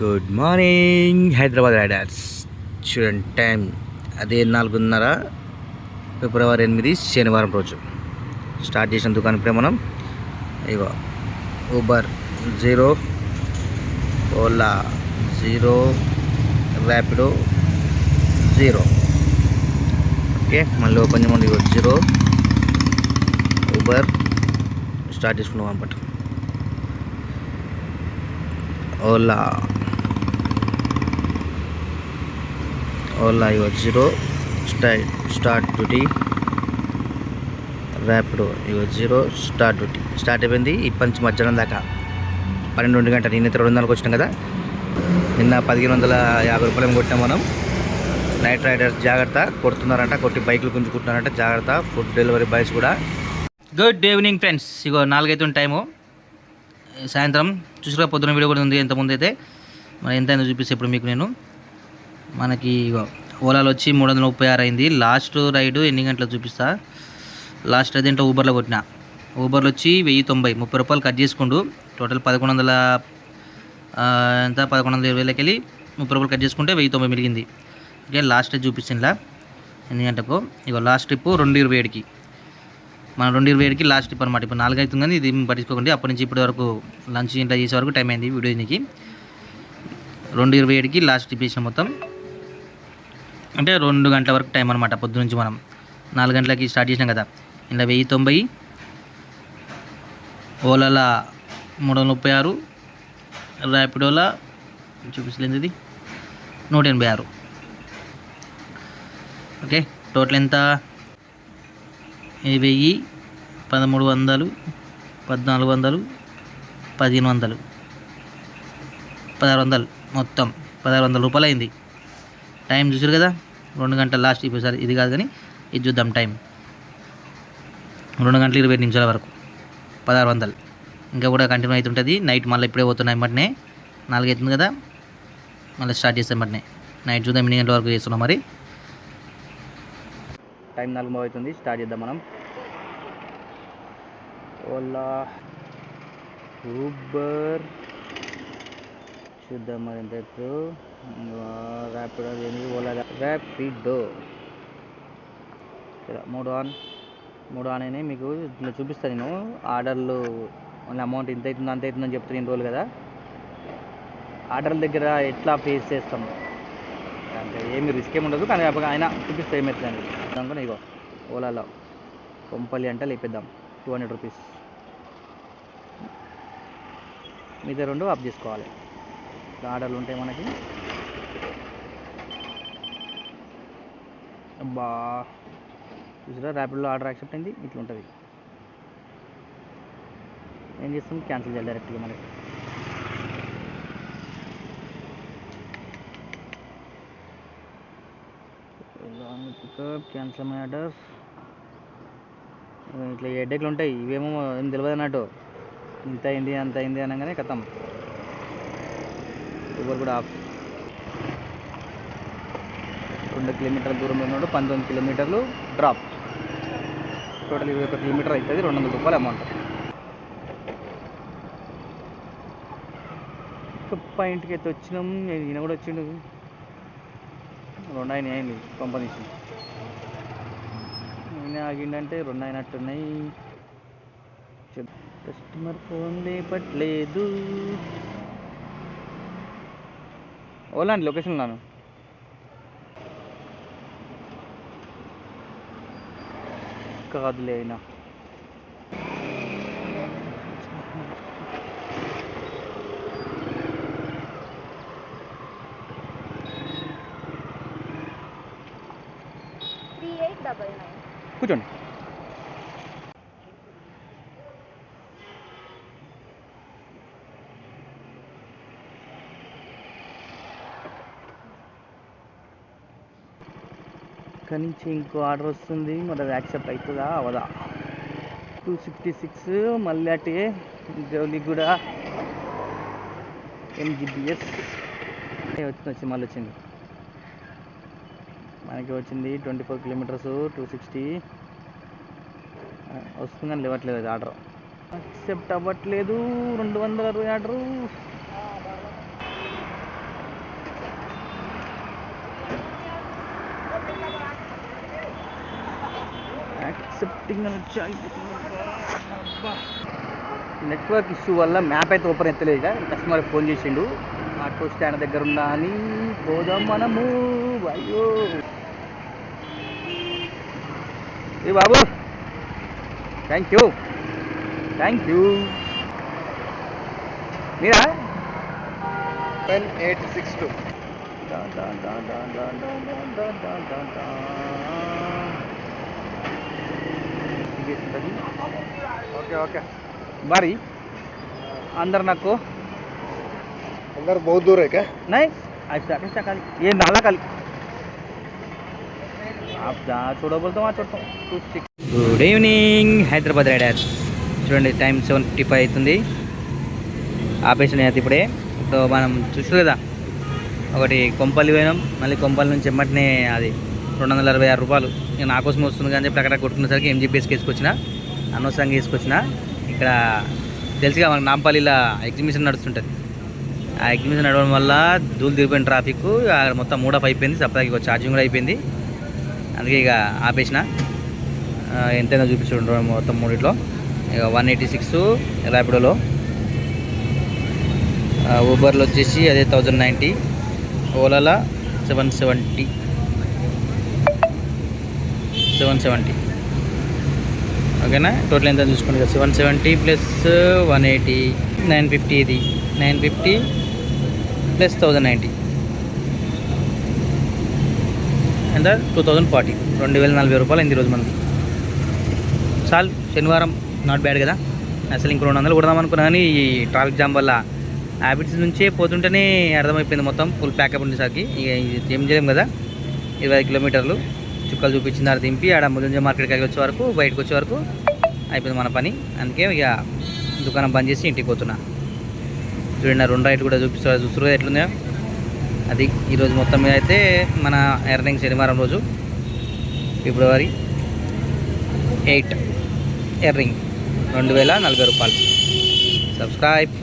Good morning Hyderabad riders చూడండి time అదే నాలుగున్నర ఫిబ్రవరి ఎనిమిది శనివారం రోజు. స్టార్ట్ చేసిన దుకాణంపై మనం. ఇగో Uber zero Ola zero Rapido zero okay మళ్ళీ ఓపెన్ చేయమంది ఇగో జీరో ఊబర్ స్టార్ట్ చేసుకున్నాం అనమాట ఓలా ఓలా ఇగో జీరో స్టై స్టార్ట్ డ్యూటీ ర్యాపిడో ఇగో జీరో స్టార్ట్ డ్యూటీ స్టార్ట్ అయిపోయింది. ఇప్పటి నుంచి మధ్యాహ్నం దాకా. పన్నెండు గంటలు నిన్న రెండు వందలకు వచ్చినాం కదా. నిన్న పదిహేను వందల యాభై రూపాయలు కొట్టాం మనం. నైట్ రైడర్స్ జాగ్రత్త కొడుతున్నారంట కొట్టి బైకులు గుంజుకుంటున్నారంట జాగ్రత్త. ఫుడ్ డెలివరీ బాయ్స్ కూడా. గుడ్ ఈవినింగ్ ఫ్రెండ్స్ ఇగో నాలుగైతే టైము సాయంత్రం చూసుకురా పొద్దున వీడియో కూడా ఉంది ఎంతమంది అయితే మరి ఎంత అయిందో చూపిస్తే ఇప్పుడు మీకు నేను. మనకి ఓలాలో వచ్చి మూడు వందల ముప్పై ఆరు అయింది. లాస్ట్ రైడ్ ఎన్ని గంటలకు చూపిస్తా? లాస్ట్ అయితే ఊబర్లో కొట్టిన. ఊబర్లో వచ్చి వెయ్యి తొంభై ముప్పై రూపాయలు కట్ చేసుకుంటూ టోటల్ పదకొండు వందల ఎంత? పదకొండు వందల ఇరవై వెళ్ళి ముప్పై రూపాయలు కట్ చేసుకుంటే వెయ్యి తొంభై మిగిలింది. ఓకే లాస్ట్ చూపిస్తుందిలా ఎన్ని గంటకు? ఇగో లాస్ట్ ట్రిప్ రెండు ఇరవై ఏడుకి. మన రెండు ఇరవై ఏడుకి లాస్ట్ ట్రిప్ అనమాట ఇప్పుడు నాలుగు అవుతుంది కానీ ఇది పట్టించుకోకండి. అప్పటి నుంచి ఇప్పటి వరకు లంచ్ ఇంట్లో చేసే వరకు టైం అయింది వీడియో దీనికి. రెండు ఇరవై ఏడుకి లాస్ట్ ట్రిప్ చేసిన మొత్తం. అంటే రెండు గంటల వరకు టైం అనమాట పొద్దు నుంచి మనం. నాలుగు గంటలకి స్టార్ట్ చేసినాం కదా. ఇలా వెయ్యి తొంభై ఓలాల మూడు వందల ముప్పై ఆరు ర్యాపిడోలా చూపించలేదు ఇది నూట ఎనభై ఆరు. ఓకే టోటల్ ఎంత? వెయ్యి పదమూడు వందలు పద్నాలుగు వందలు పదిహేను వందలు. పదహారు వందలు మొత్తం. పదహారు వందల రూపాయలు అయింది. టైం చూసారు కదా? రెండు గంటల లాస్ట్ ఇప్పుడు సరే ఇది కాదు కానీ ఇది చూద్దాం టైం రెండు గంటల ఇరవై నిమిషాల వరకు. పదహారు వందలు. ఇంకా కూడా కంటిన్యూ అవుతుంటుంది. నైట్ మళ్ళీ ఇప్పుడే పోతున్నాయి మటనే. నాలుగు అవుతుంది కదా. మళ్ళీ స్టార్ట్ చేస్తాం మటనే. నైట్ చూద్దాం ఎన్ని గంటల వరకు చేస్తున్నాం మరి. టైం నాలుగు అవుతుంది. స్టార్ట్ చేద్దాం మనం. ఓలా. ఊబర్ చూద్దాం మరి ఎంత ర్యాపిడో ఏంది ఓలా ర్యాపిడో మూడు ఆన్ మూడు ఆన్ అనేది మీకు ఇట్లా చూపిస్తాను నేను. ఆర్డర్లు అమౌంట్ ఇంత అవుతుంది అంత అవుతుందని చెప్తున్నా ఇన్ని రోజులు కదా. ఆర్డర్ల దగ్గర ఎట్లా ఫేస్ చేస్తాం? అంటే ఏమి రిస్క్ ఏమి ఉండదు కానీ అయినా ఆయన చూపిస్తే ఏమవుతుందండి దానికన్నా ఇగో ఓలాలో కొంపల్లి అంటే లేపిద్దాం. టూ హండ్రెడ్ రూపీస్ మిగతా రెండు ఆఫ్ చేసుకోవాలి. ఆర్డర్లు ఉంటాయి మనకి. అబ్బా. చూసారా ర్యాపిడ్లో ఆర్డర్ యాక్సెప్ట్ అయింది ఇట్లా ఉంటుంది. ఏం చేస్తాం? క్యాన్సిల్ చేయాలి డైరెక్ట్గా మనకి పికప్ క్యాన్సిల్ మై ఆర్డర్ ఇట్లా ఎడ్డెక్లు ఉంటాయి. ఇవేమో ఏం తెలియదు అన్నట్టు. ఇంత అయింది అంత అయింది అనగానే కథం. ఊబర్ కూడా ఆఫ్. రెండు కిలోమీటర్ల దూరంలో ఉన్నాడు పంతొమ్మిది కిలోమీటర్లు డ్రాప్. టోటల్ ఇరవై ఒక కిలోమీటర్ అవుతుంది రెండు వందల రూపాయలు అమౌంట్ పాయింట్కి అయితే వచ్చినాం ఈయన కూడా వచ్చిండు. రెండు ఆయన అయింది పంపనీసి ఈయన ఆగిండంటే రెండు అయినట్టున్నాయి. కస్టమర్ ఫోన్ లేపట్లేదు. ఓలా అండి లొకేషన్ ఉన్నాను కాదులే అయినా త్రీ ఎయిట్ డబల్ నైన్ కూర్చోండి ఇక్కడి నుంచి ఇంకో ఆర్డర్ వస్తుంది. మరి అది యాక్సెప్ట్ అవుతుందా? అవదా? టూ సిక్స్టీ సిక్స్ మళ్ళీ అటే జౌలి కూడా ఎంజిబిఎస్ వచ్చింది? వచ్చింది. మళ్ళీ వచ్చింది. మనకి వచ్చింది twenty four kilometres two sixty వస్తుందని లేవట్లేదు ఆర్డర్ యాక్సెప్ట్ అవ్వట్లేదు. రెండు వందల అరవై ఆర్డరు నెట్వర్క్ ఇష్యూ వల్ల మ్యాప్ అయితే ఓపెన్ ఎత్తలేదు కస్టమర్ ఫోన్ చేసిండు. ఆటో స్టాండ్ దగ్గర ఉన్నా అని పోదాం మనము. అయ్యో. ఏ బాబు. Thank you thank you Meera? Seven eight six two okay okay बारी अंदर नको अंदर बहुत दूर है क्या नहीं ऐसा कैसा खाली ये नाला खाली आप जहाँ छोड़ो बोलते वहाँ छोड़ता हूँ గుడ్ ఈవినింగ్ హైదరాబాద్ రైడర్స్ చూడండి టైం సెవెన్ ఫిఫ్టీ ఫైవ్ అవుతుంది ఆపేసిన అయితే ఇప్పుడే ఇప్పుడు మనం చూసారు కదా ఒకటి కొంపల్లి పోయినాం మళ్ళీ కొంపల్లి నుంచి ఎమ్మటినే అది రెండు వందల అరవై ఆరు రూపాయలు ఇక నా కోసం వస్తుంది కానీ చెప్పి అక్కడ కొట్టుకునేసరికి ఎంజీపీఎస్కి వేసుకొచ్చిన అనవసరంగా తీసుకొచ్చిన. ఇక్కడ తెలుసుగా మనకు నాంపల్లిలో ఎగ్జిబిషన్ నడుస్తుంటుంది. ఆ ఎగ్జిబిషన్ నడవడం వల్ల దూలు తిరిగిపోయిన ట్రాఫిక్ అక్కడ మొత్తం ఆఫ్ అయిపోయింది సప్లైకి ఛార్జింగ్ కూడా అయిపోయింది. అందుకే ఇక ఆపేసిన. ఎంతైనా చూపించుకుంటాం మొత్తం మూడిట్లో. ఇక వన్ ఎయిటీ సిక్స్ ర్యాపిడోలో. ఊబర్లో వచ్చేసి అదే థౌజండ్ నైంటీ ఓలాలో సెవెన్ సెవెంటీ. Seven seventy. ఓకేనా? టోటల్ ఎంత చూసుకోండి కదా one seventy plus one eighty nine fifty ఇది. Nine fifty plus thousand ninety ఎంత టూ థౌజండ్ ఫార్టీ రెండు వేల నలభై రూపాయలు అయింది ఈరోజు మనకి. చాలు శనివారం నాట్ బ్యాడ్ కదా? అసలు ఇంకో రెండు వందలు కొడదాం అనుకున్నా కానీ ఈ ట్రాఫిక్ జామ్ వల్ల హ్యాబిట్స్ నుంచే పోతుంటేనే అర్థమైపోయింది మొత్తం. ఫుల్ ప్యాకప్ ఉండేసరికి. ఇక ఏం చేయలేం కదా? ఇరవై కిలోమీటర్లు. చుక్కలు చూపించిన దింపి ఆడ ముదంజ మార్కెట్కి వచ్చే వరకు బయటకు వచ్చే వరకు అయిపోయింది మన పని. అందుకే ఇక దుకాణం బంద్ చేసి ఇంటికి పోతున్నా. చూడండి రెండు రైట్ కూడా చూపిస్తా చూస్తారు ఎట్లుందో అది ఈరోజు మొత్తం మీద అయితే మన ఎర్నింగ్ శనివారం రోజు ఫిబ్రవరి ఎయిట్. ఎర్రింగ్ రెండు వేల నలభై రూపాయలు. సబ్స్క్రైబ్.